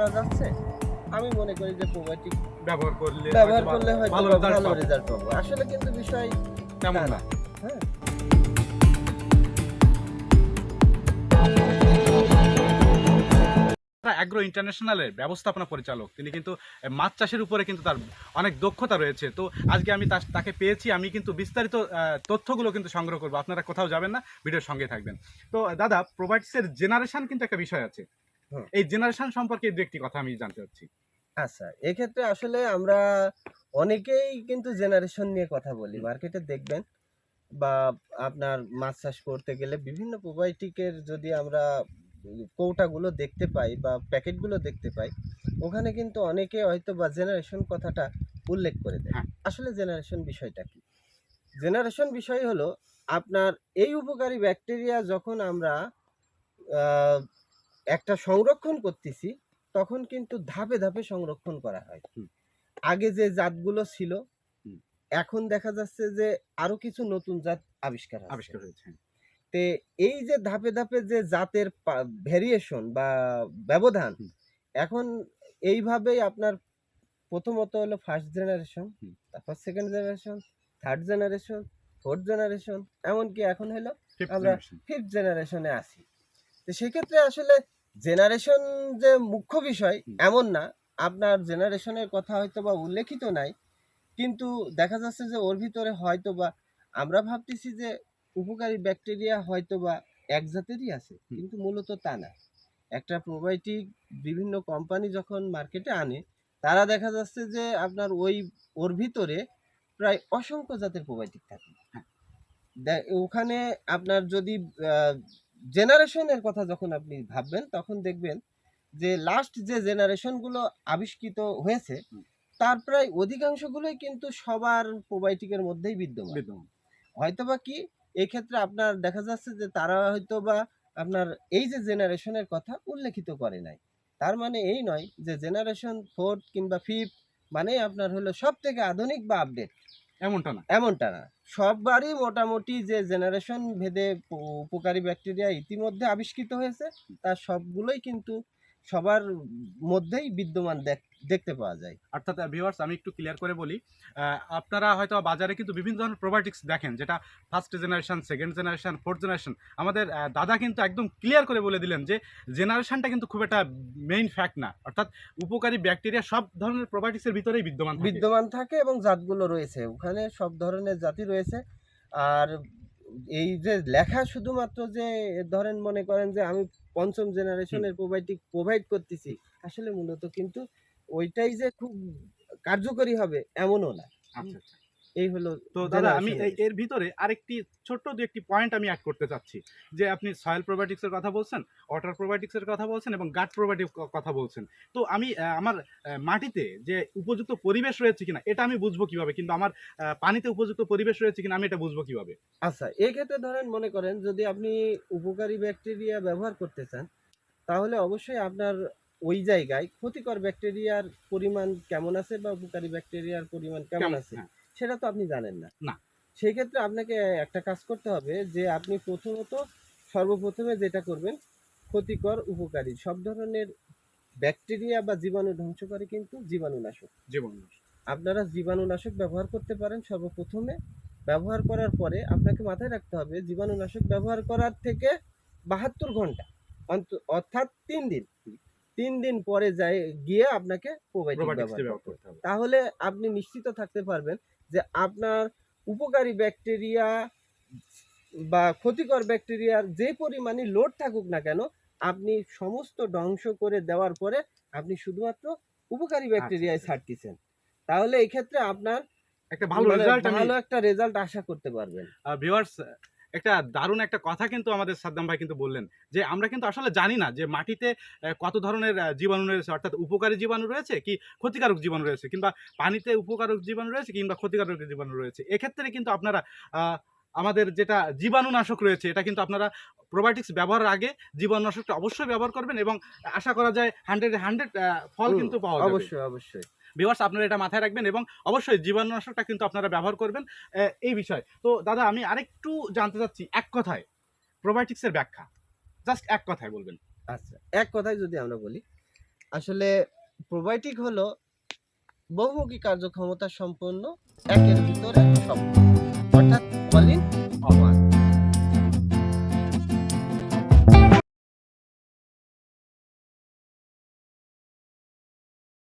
মারা যাচ্ছে আমি মনে করি যে প্রোবায়োটিক ব্যবহার করলে ব্যবহার করলে হয়তো ভালো। রেজাল্ট পাবো। আসলে কিন্তু বিষয় তেমন না। হ্যাঁ। অ্যাগ্রো ইন্টারন্যাশনালের ব্যবস্থাপনা পরিচালক তিনি কিন্তু মাছ চাষের উপরে কিন্তু তার অনেক দক্ষতা রয়েছে। তো আজকে আমি তাকে পেয়েছি আমি কিন্তু বিস্তারিত তথ্যগুলো কিন্তু সংগ্রহ করব। আপনারা কোথাও যাবেন না ভিডিওর সঙ্গে থাকবেন। তো দাদা প্রোভাইডসের জেনারেশন কিন্তু একটা বিষয় আছে। এই জেনারেশন সম্পর্কে দু একটি কথা আমি জানতে চাচ্ছি। আচ্ছা এক্ষেত্রে আসলে আমরা অনেকেই কিন্তু জেনারেশন নিয়ে কথা বলি। মার্কেটে দেখবেন বা আপনার মাছ চাষ করতে গেলে বিভিন্ন প্রোবায়োটিকের যদি আমরা কৌটাগুলো দেখতে পাই বা প্যাকেটগুলো দেখতে পাই ওখানে কিন্তু অনেকে হয়তো বা জেনারেশন কথাটা উল্লেখ করে দেয়। হ্যাঁ। আসলে জেনারেশন বিষয়টা কি? জেনারেশন বিষয় হলো আপনার এই উপকারী ব্যাকটেরিয়া যখন আমরা একটা সংরক্ষণ করতেছি তখন কিন্তু ধাপে ধাপে সংরক্ষণ করা হয়। আগে যে জাতগুলো ছিল এখন দেখা যাচ্ছে যে আরও কিছু নতুন জাত আবিষ্কার আবিষ্কার হয়েছে তে এই যে ধাপে ধাপে যে জাতের ভেরিয়েশন বা ব্যবধান এখন এইভাবেই আপনার প্রথমত হলো ফার্স্ট জেনারেশন তারপর second generation third generation fourth generation এমনকি এখন হলো আমরা- ফিফথ জেনারেশনে আসি তো সেক্ষেত্রে আসলে জেনারেশন যে মুখ্য বিষয় এমন না। আপনার জেনারেশনের কথা হয়তো বা উল্লেখিত নাই। কিন্তু দেখা যাচ্ছে যে ওর ভিতরে হয়তো বা আমরা ভাবতেছি যে উপকারী ব্যাকটেরিয়া হয়তো বা এক জাতেরই আছে কিন্তু মূলত তা না। একটা প্রোবায়োটিক বিভিন্ন কোম্পানি যখন মার্কেটে আনে তারা দেখা যাচ্ছে যে আপনার ওই ওর ভিতরে প্রায় অসংখ্য জাতের প্রোবায়োটিক থাকে। হ্যাঁ। ওখানে আপনার যদি জেনারেশনের কথা যখন আপনি ভাববেন তখন দেখবেন যে লাস্ট যে জেনারেশনগুলো আবিষ্কৃত হয়েছে তার প্রায় অধিকাংশগুলোই কিন্তু সবার প্রোবায়োটিকের মধ্যেই বিদ্যমান। হয়তোবা কি এক্ষেত্রে আপনার দেখা যাচ্ছে যে তারা হয়তো বা আপনার এই যে জেনারেশনের কথা উল্লেখিত করে নাই। তার মানে এই নয় যে জেনারেশন ফোর্থ কিংবা ফিফথ মানে আপনার হলো সব থেকে আধুনিক বা আপডেট এমনটা না। এমনটা না। সববারই মোটামুটি যে জেনারেশন ভেদে উপকারী ব্যাকটেরিয়া ইতিমধ্যে আবিষ্কৃত হয়েছে, তার সবগুলোই কিন্তু সবার মধ্যেই বিদ্যমান দেখ- দেখতে পাওয়া যায়। অর্থাৎ ভিউয়ার্স আমি একটু ক্লিয়ার করে বলি আপনারা হয়তো বাজারে কিন্তু বিভিন্ন ধরনের প্রোবায়োটিক্স দেখেন যেটা first generation second generation fourth generation আমাদের দাদা কিন্তু একদম ক্লিয়ার করে বলে দিলেন যে জেনারেশনটা কিন্তু খুব একটা মেইন ফ্যাক্ট না। অর্থাৎ উপকারী ব্যাকটেরিয়া সব ধরনের প্রোবায়োটিক্সের ভিতরেই বিদ্যমান বিদ্যমান থাকে এবং জাতগুলো রয়েছে। ওখানে সব ধরনের জাতি রয়েছে। আর এই যে লেখা শুধুমাত্র যে ধরেন মনে করেন যে আমি পঞ্চম জেনারেশনের প্রোবায়োটিক প্রোভাইড করতেছি আসলে মূলত কিন্তু ওইটাই যে খুব কার্যকরী হবে এমনও না আচ্ছা আচ্ছা। এই হলো তো দাদা আমি এর ভিতরে আরেকটি ছোট্ট দু একটি পয়েন্ট আমি অ্যাড করতে চাচ্ছি। যে আপনি সয়েল প্রোবায়োটিক্সের কথা বলছেন ওয়াটার প্রোবায়োটিক্সের কথা বলছেন এবং গাট প্রোবায়োটিক কথা বলছেন। তো আমি আমার মাটিতে যে উপযুক্ত পরিবেশ রয়েছে কিনা এটা আমি বুঝব কীভাবে? কিন্তু আমার পানিতে উপযুক্ত পরিবেশ রয়েছে কিনা আমি এটা বুঝব কীভাবে? আচ্ছা এক্ষেত্রে ধরেন মনে করেন যদি আপনি উপকারী ব্যাকটেরিয়া ব্যবহার করতে চান তাহলে অবশ্যই আপনার ওই জায়গায় ক্ষতিকর ব্যাকটেরিয়ার পরিমাণ কেমন আছে বা উপকারী ব্যাকটেরিয়ার পরিমাণ কেমন কেমন? আছে? হ্যাঁ। সেটা তো আপনি জানেন না। না। সেই ক্ষেত্রে আপনাকে একটা কাজ করতে হবে যে আপনি প্রথমত সর্বপ্রথমে যেটা করবেন ক্ষতিকর উপকারী সব ধরনের ব্যাকটেরিয়া বা জীবাণু ধ্বংস করে কিন্তু জীবাণুনাশক। জীবন আপনারা জীবাণুনাশক ব্যবহার করতে পারেন সর্বপ্রথমে। ব্যবহার করার পরে আপনাকে মাথায় রাখতে হবে জীবাণুনাশক ব্যবহার করার থেকে বাহাত্তর ঘণ্টা অর্থাৎ তিন দিন। তিন দিন পরে যায় গিয়ে আপনাকে হবে। তাহলে আপনি নিশ্চিত থাকতে পারবেন যে আপনার উপকারী ব্যাকটেরিয়া বা ক্ষতিকর ব্যাকটেরিয়ার যে পরিমাণে লোড থাকুক না কেন আপনি সমস্ত ধ্বংস করে দেওয়ার পরে আপনি শুধুমাত্র উপকারী ব্যাকটেরিয়ায় আচ্ছা। ছাড়তেছেন তাহলে এই ক্ষেত্রে আপনার একটা ভালো মানে রেজাল্ট ভালো একটা রেজাল্ট আশা করতে পারবেন ভিউয়ার্স একটা দারুণ একটা কথা কিন্তু আমাদের সাদ্দাম ভাই কিন্তু বললেন যে আমরা কিন্তু আসলে জানি না যে মাটিতে কত ধরনের জীবাণু রয়েছে অর্থাৎ উপকারী জীবাণু রয়েছে কি ক্ষতিকারক জীবাণু রয়েছে কিংবা পানিতে উপকারক জীবাণু রয়েছে কিংবা ক্ষতিকারক জীবাণু রয়েছে। এক্ষেত্রে কিন্তু আপনারা আমাদের যেটা জীবাণুনাশক রয়েছে এটা কিন্তু আপনারা প্রোবায়োটিক্স ব্যবহারের আগে জীবাণুনাশকটা অবশ্যই ব্যবহার করবেন এবং আশা করা যায় হান্ড্রেড হান্ড্রেড ফল কিন্তু পাওয়া যাবে। অবশ্যই অবশ্যই। ভিউয়ার্স আপনারা এটা মাথায় রাখবেন এবং অবশ্যই জীবাণুনাশকটা কিন্তু আপনারা ব্যবহার করবেন এই বিষয়। তো দাদা, আমি আরেকটু জানতে চাচ্ছি, এক কথায় প্রোবায়োটিক্সের ব্যাখ্যা। জাস্ট এক কথায় বলবেন। আচ্ছা এক কথায় যদি আমরা বলি, আসলে প্রোবায়োটিক হলো বহুমুখী কার্যক্ষমতা সম্পন্ন একের ভিতরে কলিন